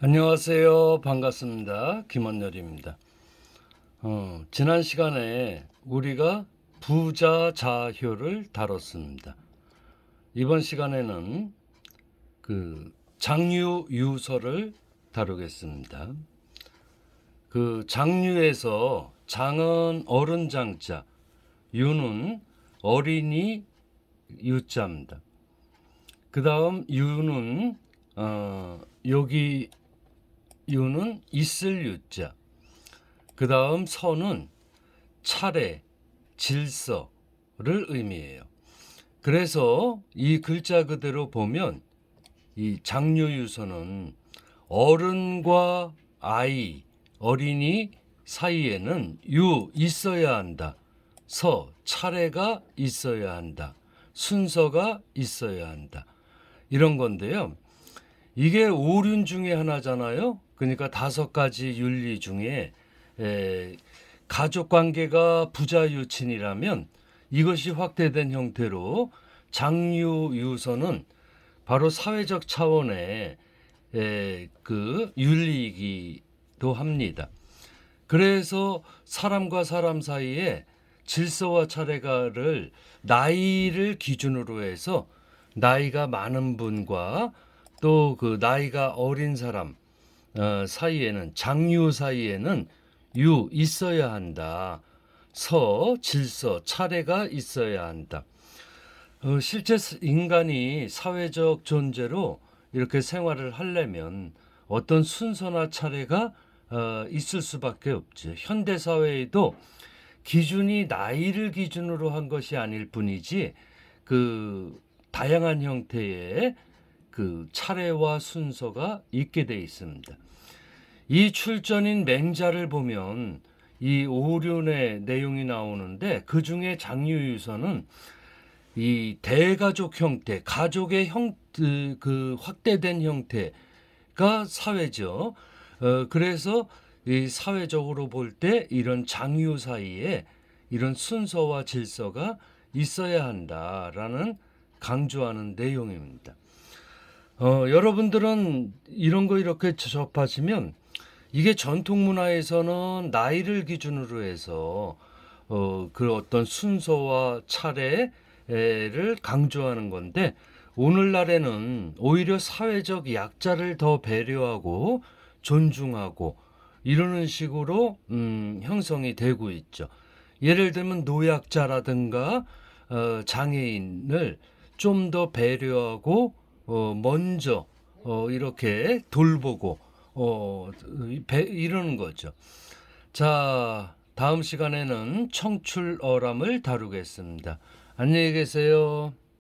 안녕하세요. 반갑습니다. 김원열입니다. 어, 지난 시간에 우리가 부자 자효를 다뤘습니다. 이번 시간에는 그 장유 유서를 다루겠습니다. 그 장유에서 장은 어른 장자, 유는 어린이 유자입니다. 그 다음 유는 어, 여기 유는 있을 유자. 그 다음 서는 차례, 질서를 의미해요. 그래서 이 글자 그대로 보면 이 장유유서는 어른과 아이, 어린이 사이에는 유 있어야 한다. 서 차례가 있어야 한다. 순서가 있어야 한다. 이런 건데요. 이게 오륜 중에 하나잖아요. 그러니까 다섯 가지 윤리 중에 에, 가족 관계가 부자유친이라면 이것이 확대된 형태로 장유유서는 바로 사회적 차원의 에, 그 윤리이기도 합니다. 그래서 사람과 사람 사이에 질서와 차례가를 나이를 기준으로 해서 나이가 많은 분과 또 그 나이가 어린 사람 어, 사이에는 장유 사이에는 유 있어야 한다. 서 질서 차례가 있어야 한다. 어, 실제 인간이 사회적 존재로 이렇게 생활을 하려면 어떤 순서나 차례가 어, 있을 수밖에 없지. 현대 사회에도 기준이 나이를 기준으로 한 것이 아닐 뿐이지 그 다양한 형태의 그 차례와 순서가 있게 돼 있습니다. 이 출전인 맹자를 보면 이 오륜의 내용이 나오는데 그 중에 장유유서는 이 대가족 형태, 가족의 형, 그, 그 확대된 형태가 사회죠. 어, 그래서 이 사회적으로 볼 때 이런 장유 사이에 이런 순서와 질서가 있어야 한다라는 강조하는 내용입니다. 어, 여러분들은 이런 거 이렇게 접하시면 이게 전통 문화에서는 나이를 기준으로 해서 어, 그 어떤 순서와 차례를 강조하는 건데 오늘날에는 오히려 사회적 약자를 더 배려하고 존중하고 이러는 식으로 음, 형성이 되고 있죠. 예를 들면 노약자라든가 어, 장애인을 좀 더 배려하고 어, 먼저 어, 이렇게 돌보고 어, 배, 이러는 거죠. 자, 다음 시간에는 청출어람을 다루겠습니다. 안녕히 계세요.